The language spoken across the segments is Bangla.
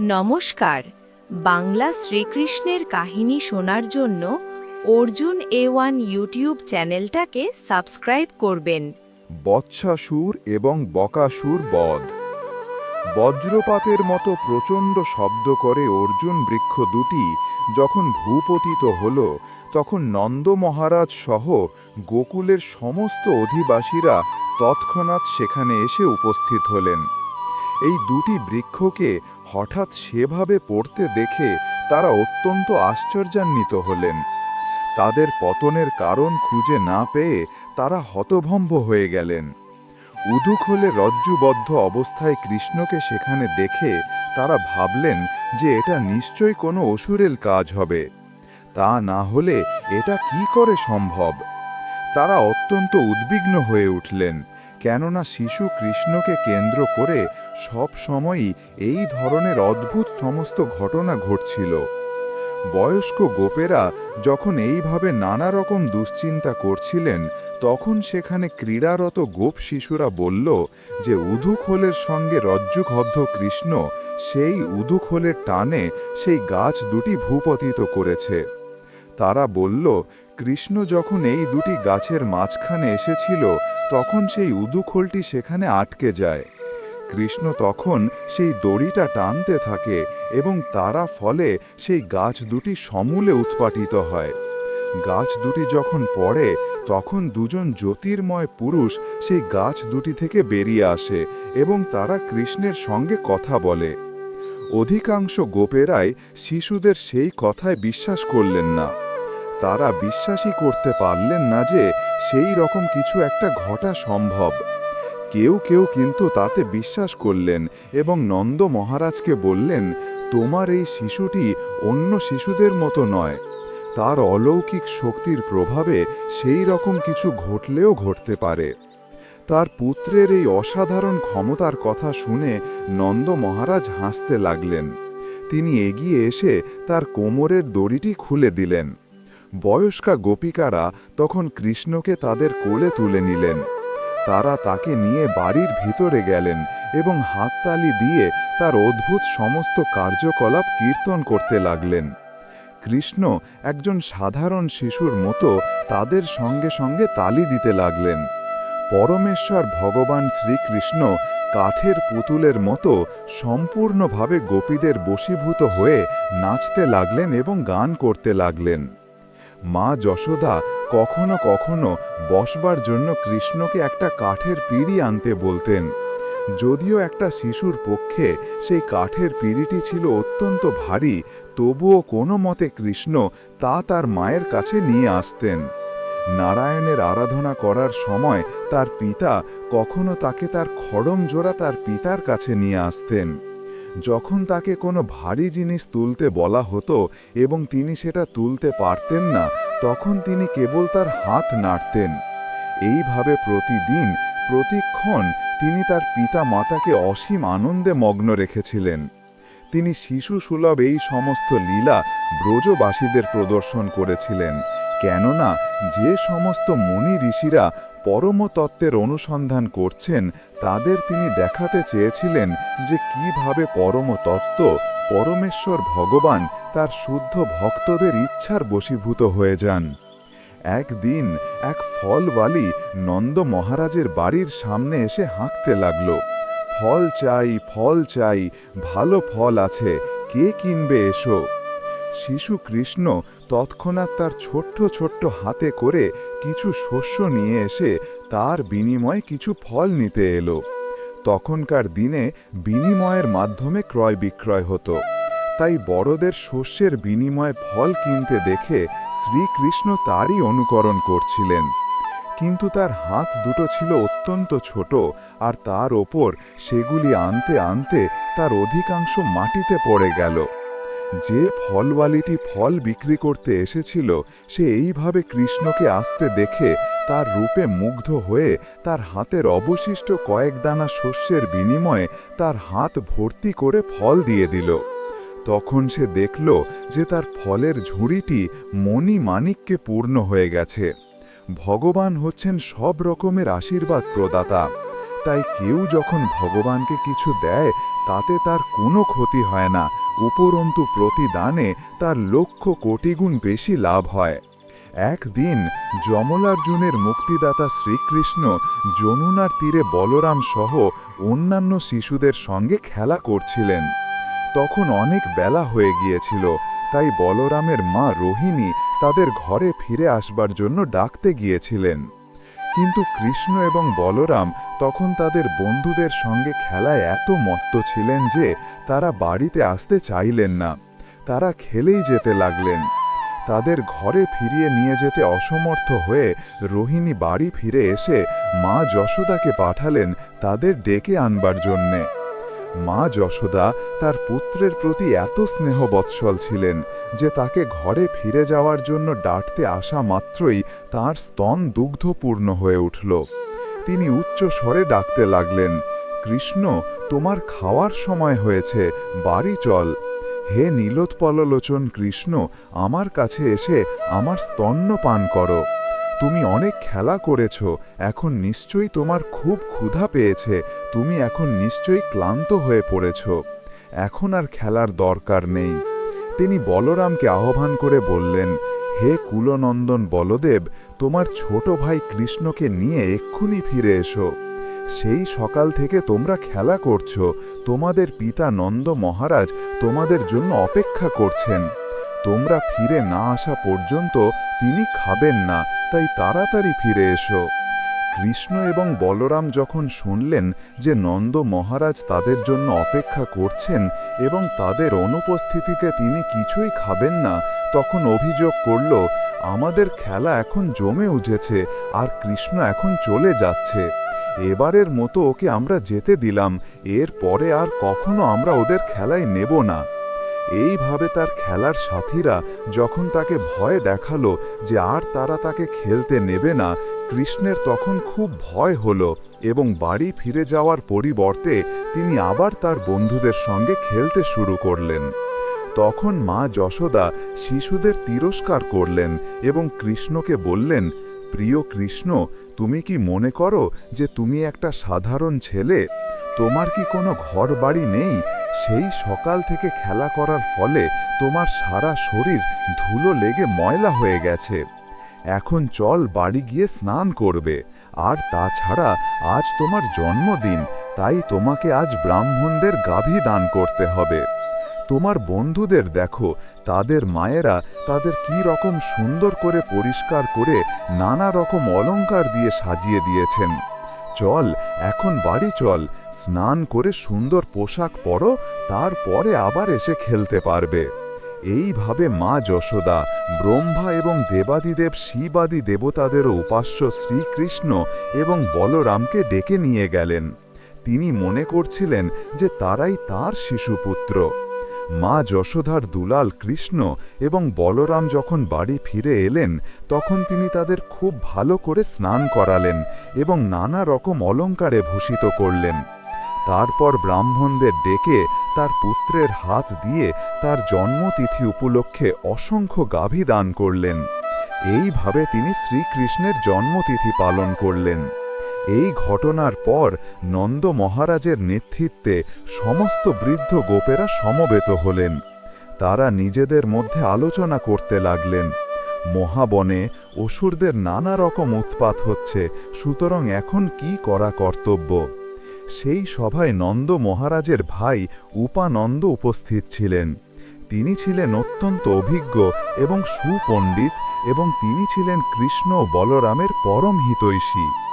নমস্কার। বাংলা শ্রীকৃষ্ণের কাহিনী শোনার জন্য অর্জুন এ ওয়ান ইউটিউব চ্যানেলটাকে সাবস্ক্রাইব করবেন। বৎসাসুর এবং বকাসুর বধ। বজ্রপাতের মতো প্রচণ্ড শব্দ করে অর্জুন বৃক্ষ দুটি যখন ভূপতিত হল, তখন নন্দ মহারাজ সহ গোকুলের সমস্ত অধিবাসীরা তৎক্ষণাৎ সেখানে এসে উপস্থিত হলেন। এই দুটি বৃক্ষকে হঠাৎ সেভাবে পড়তে দেখে তারা অত্যন্ত আশ্চর্যান্বিত হলেন। তাদের পতনের কারণ খুঁজে না পেয়ে তারা হতভম্ব হয়ে গেলেন। উদুক হলে রজ্জুবদ্ধ অবস্থায় কৃষ্ণকে সেখানে দেখে তারা ভাবলেন যে এটা নিশ্চয় কোনো অসুরের কাজ হবে। তা না হলে এটা কি করে সম্ভব? তারা অত্যন্ত উদ্বিগ্ন হয়ে উঠলেন, কেননা শিশু কৃষ্ণকে কেন্দ্র করে সব সময়ই এই ধরনের অদ্ভুত সমস্ত ঘটনা ঘটছিল। বয়স্ক গোপেরা যখন এইভাবে নানা রকম দুশ্চিন্তা করছিলেন, তখন সেখানে ক্রীড়ারত গোপ শিশুরা বলল যে উদুখোলের সঙ্গে রজ্জুবদ্ধ কৃষ্ণ সেই উদুখোলের টানে সেই গাছ দুটি ভূপতিত করেছে। তারা বলল, কৃষ্ণ যখন এই দুটি গাছের মাঝখানে এসেছিল, তখন সেই উদুখোলটি সেখানে আটকে যায়। কৃষ্ণ তখন সেই দড়িটা টানতে থাকে এবং তারা ফলে সেই গাছ দুটি সমূলে উৎপাটিত হয়। গাছ দুটি যখন পড়ে, তখন দুজন জ্যোতির্ময় পুরুষ সেই গাছ দুটি থেকে বেরিয়ে আসে এবং তারা কৃষ্ণের সঙ্গে কথা বলে। অধিকাংশ গোপেরাই শিশুদের সেই কথায় বিশ্বাস করলেন না। তারা বিশ্বাসই করতে পারলেন না যে সেই রকম কিছু একটা ঘটা সম্ভব। কেউ কেউ কিন্তু তাতে বিশ্বাস করলেন এবং নন্দ মহারাজকে বললেন, তোমার এই শিশুটি অন্য শিশুদের মতো নয়। তার অলৌকিক শক্তির প্রভাবে সেই রকম কিছু ঘটলেও ঘটতে পারে। তার পুত্রের এই অসাধারণ ক্ষমতার কথা শুনে নন্দ মহারাজ হাসতে লাগলেন। তিনি এগিয়ে এসে তার কোমরের দড়িটি খুলে দিলেন। বয়স্কা গোপিকারা তখন কৃষ্ণকে তাদের কোলে তুলে নিলেন। তারা তাকে নিয়ে বাড়ির ভিতরে গেলেন এবং হাততালি দিয়ে তার অদ্ভুত সমস্ত কার্যকলাপ কীর্তন করতে লাগলেন। কৃষ্ণ একজন সাধারণ শিশুর মতো তাদের সঙ্গে সঙ্গে তালি দিতে লাগলেন। পরমেশ্বর ভগবান শ্রীকৃষ্ণ কাঠের পুতুলের মতো সম্পূর্ণভাবে গোপীদের বশীভূত হয়ে নাচতে লাগলেন এবং গান করতে লাগলেন। মা যশোদা কখনো কখনো বসবার জন্য কৃষ্ণকে একটা কাঠের পিড়ি আনতে বলতেন। যদিও একটা শিশুর পক্ষে সেই কাঠের পিড়িটি ছিল অত্যন্ত ভারী, তবুও কোনো মতে কৃষ্ণ তা তার মায়ের কাছে নিয়ে আসতেন। নারায়ণের আরাধনা করার সময় তার পিতা কখনো তাকে তার খড়ম জোড়া তার পিতার কাছে নিয়ে আসতেন। যখন তাকে কোনো ভারী জিনিস তুলতে বলা হতো এবং তিনি সেটা তুলতে পারতেন না, তখন তিনি কেবল তার হাত নাড়তেন। এইভাবে প্রতিদিন, প্রতিক্ষণ তিনি তার পিতা মাতাকে অসীম আনন্দে মগ্ন রেখেছিলেন। তিনি শিশু সুলভ এই সমস্ত লীলা ব্রজবাসীদের প্রদর্শন করেছিলেন, কেননা যে সমস্ত মুনি ঋষিরা পরমতত্ত্বের অনুসন্ধান করছেন, তাদের তিনি দেখাতে চেয়েছিলেন যে কীভাবে পরমতত্ত্ব, পরমেশ্বর ভগবান, তার শুদ্ধ ভক্তদের ইচ্ছার বশীভূত হয়ে যান। একদিন এক ফলওয়ালি নন্দ মহারাজের বাড়ির সামনে এসে হাঁকতে লাগল। ফল চাই ফল চাই, ভালো ফল আছে, কে কিনবে এসো? শিশু কৃষ্ণ তৎক্ষণাৎ তার ছোট্ট ছোট্ট হাতে করে কিছু শস্য নিয়ে এসে তার বিনিময়ে কিছু ফল নিতে এলো। তখনকার দিনে বিনিময়ের মাধ্যমে ক্রয় বিক্রয় হতো। তাই বড়দের শস্যের বিনিময়ে ফল কিনতে দেখে শ্রীকৃষ্ণ তারই অনুকরণ করছিলেন। কিন্তু তার হাত দুটো ছিল অত্যন্ত ছোট আর তার ওপর সেগুলি আনতে আনতে তার অধিকাংশ মাটিতে পড়ে গেল। যে ফলওয়ালিটি ফল বিক্রি করতে এসেছিল, সে এইভাবে কৃষ্ণকে আসতে দেখে তার রূপে মুগ্ধ হয়ে তার হাতের অবশিষ্ট কয়েক দানা শস্যের বিনিময়ে তার হাত ভর্তি করে ফল দিয়ে দিল। তখন সে দেখল যে তার ফলের ঝুড়িটি মণি মানিককে পূর্ণ হয়ে গেছে। ভগবান হচ্ছেন সব রকমের আশীর্বাদ প্রদাতা। তাই কেউ যখন ভগবানকে কিছু দেয় তাতে তার কোনো ক্ষতি হয় না। উপরন্তু প্রতিদানে তার লক্ষ কোটি গুণ বেশি লাভ হয়। একদিন যমলার্জুনের মুক্তিদাতা শ্রীকৃষ্ণ যমুনার তীরে বলরাম সহ অন্যান্য শিশুদের সঙ্গে খেলা করছিলেন। তখন অনেক বেলা হয়ে গিয়েছিল, তাই বলরামের মা রোহিণী তাদের ঘরে ফিরে আসবার জন্য ডাকতে গিয়েছিলেন। কিন্তু কৃষ্ণ এবং বলরাম তখন তাদের বন্ধুদের সঙ্গে খেলায় এত মত্ত ছিলেন যে তারা বাড়িতে আসতে চাইলেন না। তারা খেলেই যেতে লাগলেন। তাদের ঘরে ফিরিয়ে নিয়ে যেতে অসমর্থ হয়ে রোহিণী বাড়ি ফিরে এসে মা যশোদাকে পাঠালেন তাদের ডেকে আনবার জন্যে। মা যশোদা তার পুত্রের প্রতি এত স্নেহ বৎসল ছিলেন যে তাকে ঘরে ফিরে যাওয়ার জন্য ডাঁটতে আসা মাত্রই তার স্তন দুগ্ধপূর্ণ হয়ে উঠল। তিনি উচ্চ স্বরে ডাকতে লাগলেন, কৃষ্ণ, তোমার খাওয়ার সময় হয়েছে, বাড়ি চল। হে নীলোৎপললোচন কৃষ্ণ, আমার কাছে এসে আমার স্তন্য পান করো। তুমি অনেক খেলা করেছ, এখন নিশ্চয়ই তোমার খুব ক্ষুধা পেয়েছে, তুমি এখন নিশ্চয়ই ক্লান্ত হয়ে পড়েছ। এখন আর খেলার দরকার নেই। তিনি বলরামকে আহ্বান করে বললেন, হে কুলনন্দন বলদেব, তোমার ছোট ভাই কৃষ্ণকে নিয়ে এক্ষুনি ফিরে এসো। সেই সকাল থেকে তোমরা খেলা করছ, তোমাদের পিতা নন্দ মহারাজ তোমাদের জন্য অপেক্ষা করছেন। তোমরা ফিরে না আসা পর্যন্ত তিনি খাবেন না তাই তাড়াতাড়ি ফিরে এসো। কৃষ্ণ এবং বলরাম যখন শুনলেন যে নন্দ মহারাজ তাদের জন্য অপেক্ষা করছেন এবং তাদের অনুপস্থিতিতে তিনি কিছুই খাবেন না, তখন অভিযোগ করল, আমাদের খেলা এখন জমে উঠেছে আর কৃষ্ণ এখন চলে যাচ্ছে। এবারের মতো ওকে আমরা যেতে দিলাম এর পরে আর কখনো আমরা ওদের খেলায় নেব না। এইভাবে তার খেলার সাথীরা যখন তাকে ভয় দেখাল যে আর তারা তাকে খেলতে নেবে না, কৃষ্ণের তখন খুব ভয় হলো এবং বাড়ি ফিরে যাওয়ার পরিবর্তে তিনি আবার তার বন্ধুদের সঙ্গে খেলতে শুরু করলেন। তখন মা যশোদা শিশুদের তিরস্কার করলেন এবং কৃষ্ণকে বললেন, প্রিয় কৃষ্ণ, তুমি কি মনে করো যে তুমি একটা সাধারণ ছেলে? তোমার কি কোনো ঘর বাড়ি নেই? সেই সকাল থেকে খেলা করার ফলে তোমার সারা শরীর ধুলো লেগে ময়লা হয়ে গেছে। এখন চল বাড়ি গিয়ে স্নান করবে। আর তাছাড়া আজ তোমার জন্মদিন, তাই তোমাকে আজ ব্রাহ্মণদের গাভী দান করতে হবে। তোমার বন্ধুদের দেখো, তাদের মায়েরা তাদের কি রকম সুন্দর করে পরিষ্কার করে নানা রকম অলংকার দিয়ে সাজিয়ে দিয়েছেন। চল, এখন বাড়ি চল। স্নান করে সুন্দর পোশাক পরো, তারপরে আবার এসে খেলতে পারবে। এইভাবে মা যশোদা, ব্রহ্মা এবং দেবাদিদেব শিবাদি দেবতাদেরও উপাস্য শ্রীকৃষ্ণ এবং বলরামকে ডেকে নিয়ে গেলেন। তিনি মনে করছিলেন যে তারাই তার শিশুপুত্র। মা যশোধার দুলাল কৃষ্ণ এবং বলরাম যখন বাড়ি ফিরে এলেন, তখন তিনি তাদের খুব ভালো করে স্নান করালেন এবং নানা রকম অলঙ্কারে ভূষিত করলেন। তারপর ব্রাহ্মণদের ডেকে তার পুত্রের হাত দিয়ে তার জন্মতিথি উপলক্ষে অসংখ্য গাভী দান করলেন। এইভাবে তিনি শ্রীকৃষ্ণের জন্মতিথি পালন করলেন। এই ঘটনার পর নন্দ মহারাজের নেতৃত্বে সমস্ত বৃদ্ধ গোপেরা সমবেত হলেন। তারা নিজেদের মধ্যে আলোচনা করতে লাগলেন। মহাবনে অসুরদের নানা রকম উৎপাত হচ্ছে, সুতরাং এখন কি করা কর্তব্য? সেই সভায় নন্দ মহারাজের ভাই উপানন্দ উপস্থিত ছিলেন। তিনি ছিলেন অত্যন্ত অভিজ্ঞ এবং সুপণ্ডিত এবং তিনি ছিলেন কৃষ্ণ বলরামের পরম হিতৈষী।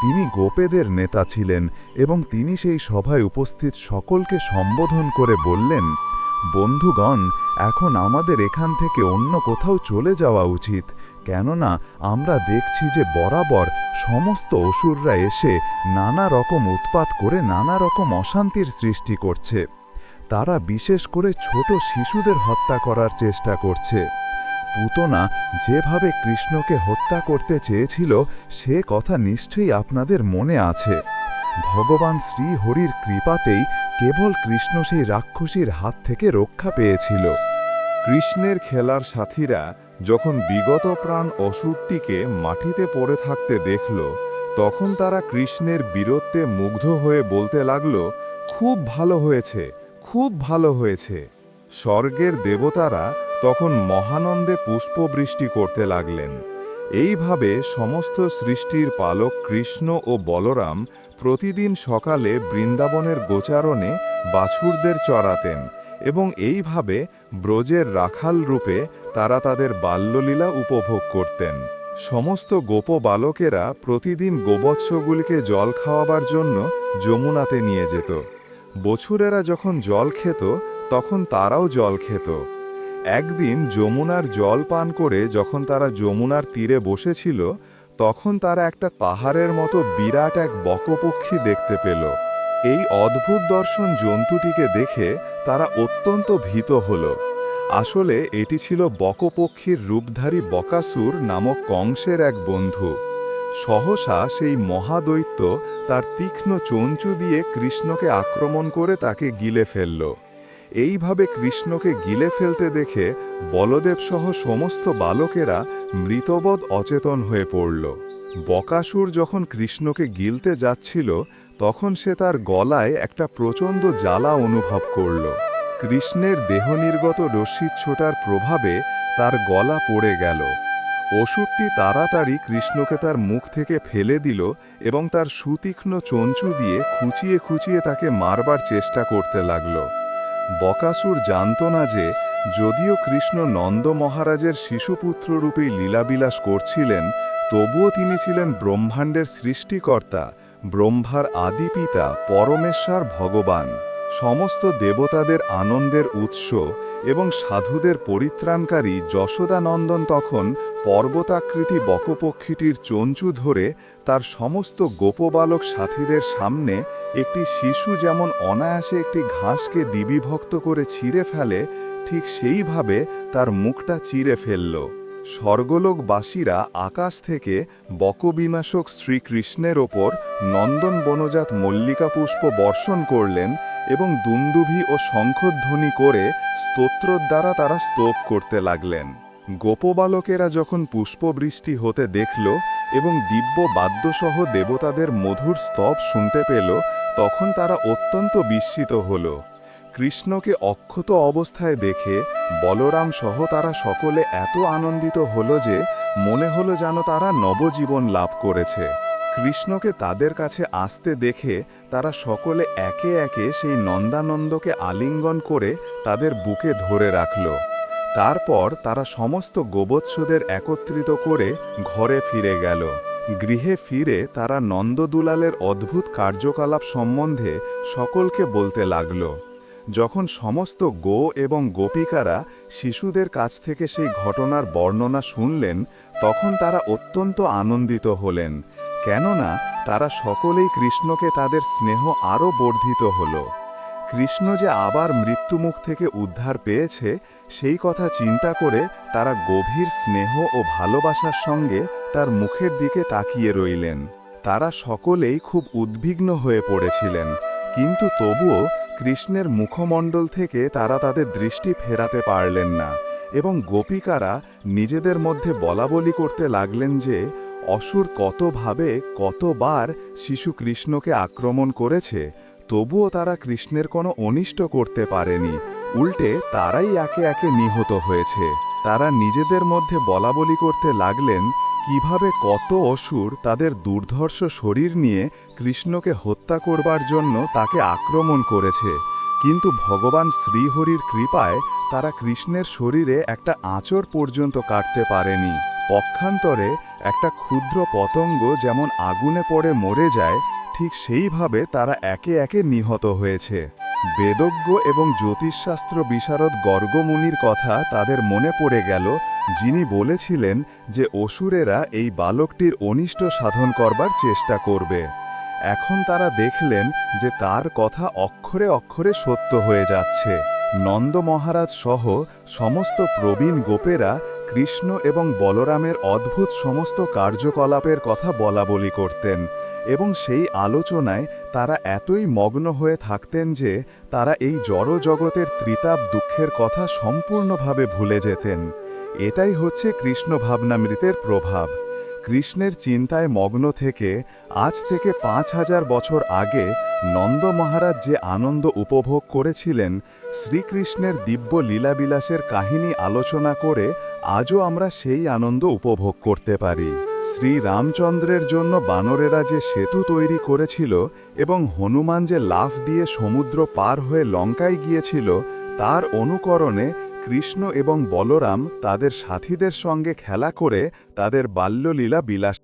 তিনি গোপেদের নেতা ছিলেন এবং তিনি সেই সভায় উপস্থিত সকলকে সম্বোধন করে বললেন, বন্ধুগণ, এখন আমাদের এখান থেকে অন্য কোথাও চলে যাওয়া উচিত। কেননা আমরা দেখছি যে বরাবর সমস্ত অসুররা এসে নানা রকম উৎপাত করে নানা রকম অশান্তির সৃষ্টি করছে। তারা বিশেষ করে ছোট শিশুদের হত্যা করার চেষ্টা করছে। পুতনা যেভাবে কৃষ্ণকে হত্যা করতে চেয়েছিল, সে কথা নিশ্চয়ই আপনাদের মনে আছে। ভগবান শ্রীহরির কৃপাতেই কেবল কৃষ্ণ সেই রাক্ষসীর হাত থেকে রক্ষা পেয়েছিল। কৃষ্ণের খেলার সাথীরা যখন বিগত প্রাণ অসুরটিকে মাটিতে পড়ে থাকতে দেখল, তখন তারা কৃষ্ণের বীরত্বে মুগ্ধ হয়ে বলতে লাগল, খুব ভালো হয়েছে, খুব ভালো হয়েছে। স্বর্গের দেবতারা তখন মহানন্দে পুষ্পবৃষ্টি করতে লাগলেন। এইভাবে সমস্ত সৃষ্টির পালক কৃষ্ণ ও বলরাম প্রতিদিন সকালে বৃন্দাবনের গোচারণে বাছুরদের চড়াতেন এবং এইভাবে ব্রজের রাখাল রূপে তারা তাদের বাল্যলীলা উপভোগ করতেন। সমস্ত গোপ বালকেরা প্রতিদিন গোবৎসগুলিকে জল খাওয়াবার জন্য যমুনাতে নিয়ে যেত। বছুরেরা যখন জল খেত, তখন তারাও জল খেত। একদিন যমুনার জল পান করে যখন তারা যমুনার তীরে বসেছিল, তখন তারা একটা পাহাড়ের মতো বিরাট এক বকপক্ষী দেখতে পেল। এই অদ্ভুত দর্শন জন্তুটিকে দেখে তারা অত্যন্ত ভীত হল। আসলে এটি ছিল বকপক্ষীর রূপধারী বকাসুর নামক কংসের এক বন্ধু। সহসা সেই মহাদৈত্য তার তীক্ষ্ণ চঞ্চু দিয়ে কৃষ্ণকে আক্রমণ করে তাকে গিলে ফেলল। এইভাবে কৃষ্ণকে গিলে ফেলতে দেখে বলদেব সহ সমস্ত বালকেরা মৃতবধ অচেতন হয়ে পড়ল। বকাসুর যখন কৃষ্ণকে গিলতে যাচ্ছিল, তখন সে তার গলায় একটা প্রচণ্ড জ্বালা অনুভব করল। কৃষ্ণের দেহনির্গত রশ্মিচ্ছোটার প্রভাবে তার গলা পড়ে গেল। অসুরটি তাড়াতাড়ি কৃষ্ণকে তার মুখ থেকে ফেলে দিল এবং তার সুতীক্ষ্ণ চঞ্চু দিয়ে খুঁচিয়ে খুঁচিয়ে তাকে মারবার চেষ্টা করতে লাগল। বকাসুর জানত না যে, যদিও কৃষ্ণ নন্দ মহারাজের শিশুপুত্র রূপে লীলাবিলাস করছিলেন, তবুও তিনি ছিলেন ব্রহ্মাণ্ডের সৃষ্টিকর্তা, ব্রহ্মার আদিপিতা, পরমেশ্বর ভগবান। সমস্ত দেবতাদের আনন্দের উৎস এবং সাধুদের পরিত্রাণকারী যশোদানন্দন তখন পর্বতাকৃতি বকপক্ষীটির চঞ্চু ধরে তার সমস্ত গোপবালক সাথীদের সামনে একটি শিশু যেমন অনায়াসে একটি ঘাসকে দিবিভক্ত করে ছিঁড়ে ফেলে, ঠিক সেইভাবে তার মুখটা চিরে ফেলল। স্বর্গলোকবাসীরা আকাশ থেকে বকবিনাশক শ্রীকৃষ্ণের ওপর নন্দন বনজাত মল্লিকা পুষ্প বর্ষণ করলেন এবং দুন্দুভি ও শঙ্খধ্বনি করে স্তোত্রর দ্বারা তারা স্তোপ করতে লাগলেন। গোপবালকেরা যখন পুষ্পবৃষ্টি হতে দেখল এবং দিব্য বাদ্যসহ দেবতাদের মধুর স্তব শুনতে পেল, তখন তারা অত্যন্ত বিস্মিত হল। কৃষ্ণকে অক্ষত অবস্থায় দেখে বলরাম সহ তারা সকলে এত আনন্দিত হল যে মনে হলো যেন তারা নবজীবন লাভ করেছে। কৃষ্ণকে তাদের কাছে আসতে দেখে তারা সকলে একে একে সেই নন্দানন্দকে আলিঙ্গন করে তাদের বুকে ধরে রাখল। তারপর তারা সমস্ত গোবৎসদের একত্রিত করে ঘরে ফিরে গেল। গৃহে ফিরে তারা নন্দদুলালের অদ্ভুত কার্যকলাপ সম্বন্ধে সকলকে বলতে লাগল। যখন সমস্ত গো এবং গোপিকারা শিশুদের কাছ থেকে সেই ঘটনার বর্ণনা শুনলেন, তখন তারা অত্যন্ত আনন্দিত হলেন। কেননা তারা সকলেই কৃষ্ণকে তাদের স্নেহ আরও বর্ধিত হল। কৃষ্ণ যে আবার মৃত্যুমুখ থেকে উদ্ধার পেয়েছে, সেই কথা চিন্তা করে তারা গভীর স্নেহ ও ভালোবাসার সঙ্গে তার মুখের দিকে তাকিয়ে রইলেন। তারা সকলেই খুব উদ্বিগ্ন হয়ে পড়েছিলেন, কিন্তু তবুও কৃষ্ণের মুখমণ্ডল থেকে তারা তাদের দৃষ্টি ফেরাতে পারলেন না এবং গোপিকারা নিজেদের মধ্যে বলাবলি করতে লাগলেন যে অসুর কতভাবে কতবার শিশু কৃষ্ণকে আক্রমণ করেছে, তবুও তারা কৃষ্ণের কোনো অনিষ্ট করতে পারেনি। উল্টে তারাই একে একে নিহত হয়েছে। তারা নিজেদের মধ্যে বলাবলি করতে লাগলেন, কীভাবে কত অসুর তাদের দুর্ধর্ষ শরীর নিয়ে কৃষ্ণকে হত্যা করবার জন্য তাকে আক্রমণ করেছে। কিন্তু ভগবান শ্রীহরির কৃপায় তারা কৃষ্ণের শরীরে একটা আঁচড় পর্যন্ত কাটতে পারেনি। পক্ষান্তরে একটা ক্ষুদ্র পতঙ্গ যেমন আগুনে পড়ে মরে যায়, ঠিক সেইভাবে তারা একে একে নিহত হয়েছে। বেদজ্ঞ এবং জ্যোতিষশাস্ত্র বিশারদ গর্গমুনির কথা তাদের মনে পড়ে গেল, যিনি বলেছিলেন যে অসুরেরা এই বালকটির অনিষ্ট সাধন করবার চেষ্টা করবে। এখন তারা দেখলেন যে তার কথা অক্ষরে অক্ষরে সত্য হয়ে যাচ্ছে। নন্দ মহারাজ সহ সমস্ত প্রবীণ গোপেরা কৃষ্ণ এবং বলরামের অদ্ভুত সমস্ত কার্যকলাপের কথা বলাবলি করতেন, এবং সেই আলোচনায় তারা এতই মগ্ন হয়ে থাকতেন যে তারা এই জড় জগতের ত্রিতাপ দুঃখের কথা সম্পূর্ণভাবে ভুলে যেতেন। এটাই হচ্ছে কৃষ্ণ ভাবনামৃতের প্রভাব। কৃষ্ণের চিন্তায় মগ্ন থেকে আজ থেকে পাঁচ হাজার বছর আগে নন্দ মহারাজ যে আনন্দ উপভোগ করেছিলেন, শ্রীকৃষ্ণের দিব্য লীলাবিলাসের কাহিনী আলোচনা করে আজও আমরা সেই আনন্দ উপভোগ করতে পারি। শ্রী রামচন্দ্রের জন্য বানরেরা যে সেতু তৈরি করেছিল এবং হনুমান যে লাফ দিয়ে সমুদ্র পার হয়ে লঙ্কায় গিয়েছিল, তার অনুকরণে কৃষ্ণ এবং বলরাম তাদের সাথীদের সঙ্গে খেলা করে তাদের বাল্যলীলা বিলাস